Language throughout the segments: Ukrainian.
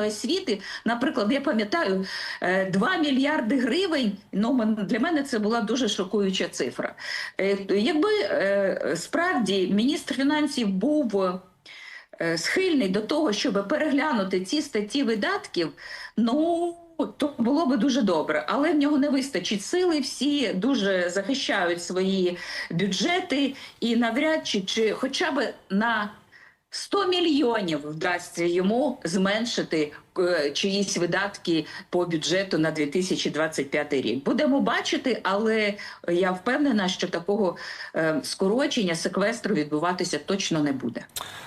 освіти, наприклад, я пам'ятаю, е, 2 мільярди гривень. Ну для мене це була дуже шокуюча цифра. Е, Якби е, справді міністр фінансів був е, схильний до того, щоб переглянути ці статті видатків, ну. То було би дуже добре, але в нього не вистачить сили. Всі дуже захищають свої бюджети, і навряд чи, чи хоча б на 100 мільйонів вдасться йому зменшити е, чиїсь видатки по бюджету на 2025 рік. Будемо бачити, але я впевнена, що такого е, скорочення секвестру відбуватися точно не буде.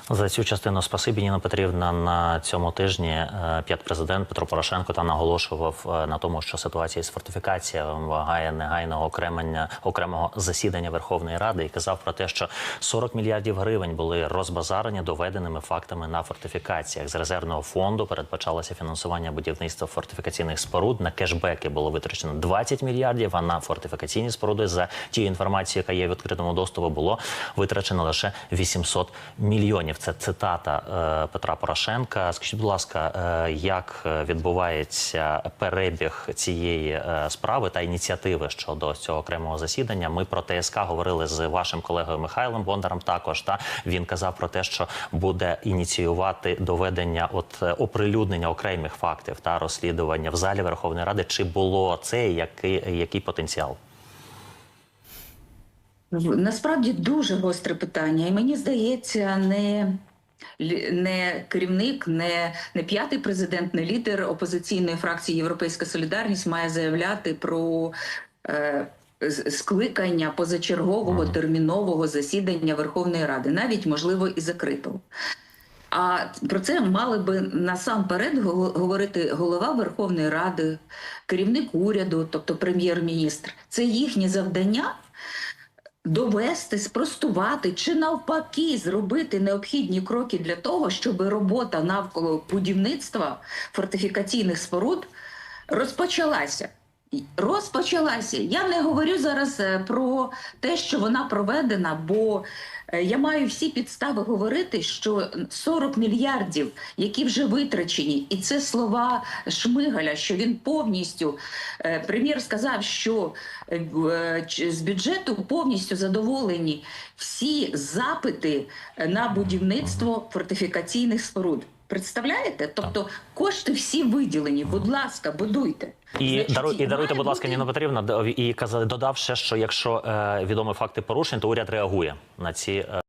За цю частину спасибі Ніна Петрівна на цьому тижні е, п'ятпрезидент Петро Порошенко та наголошував на тому, що ситуація з фортифікаціями вимагає негайного окремення окремого засідання Верховної Ради і казав про те, що 40 мільярдів гривень були розбазарені доведеними фактами на фортифікаціях. З резервного фонду передбачалося фінансування будівництва фортифікаційних споруд. На кешбеки було витрачено 20 мільярдів. А на фортифікаційні споруди за тією інформацією, яка є в відкритому доступу, було витрачено лише 800 мільйонів. Це цитата е, Петра Порошенка. Скажіть, будь ласка, е, як відбувається перебіг цієї е, справи та ініціативи щодо цього окремого засідання? Ми про ТСК говорили з вашим колегою Михайлом Бондаром. Також та він казав про те, що буде ініціювати доведення от е, оприлюднення окремих фактів та розслідування в залі Верховної Ради. Чи було це який, який потенціал? Насправді дуже гостре питання, і мені здається, не. Не керівник, не, не п'ятий президент, не лідер опозиційної фракції Європейська Солідарність має заявляти про е, скликання позачергового термінового засідання Верховної Ради, навіть можливо і закритого. А про це мали би насамперед говорити голова Верховної Ради, керівник уряду, тобто прем'єр-міністр. Це їхнє завдання довести, спростувати чи навпаки зробити необхідні кроки для того, щоб робота навколо будівництва фортифікаційних споруд розпочалася. Розпочалася. Я не говорю зараз е, про те, що вона проведена, бо е, я маю всі підстави говорити, що 40 мільярдів, які вже витрачені, і це слова Шмигаля, що він повністю е, прем'єр сказав, що з бюджету повністю задоволені всі запити на будівництво фортифікаційних споруд. Представляєте? Тобто кошти всі виділені. Будь ласка, будуйте. І, Значить, дару, і даруйте, будь ласка, Ніна Петрівна, і казали, додав ще, що якщо е, відомі факти порушень, то уряд реагує на ці. Е,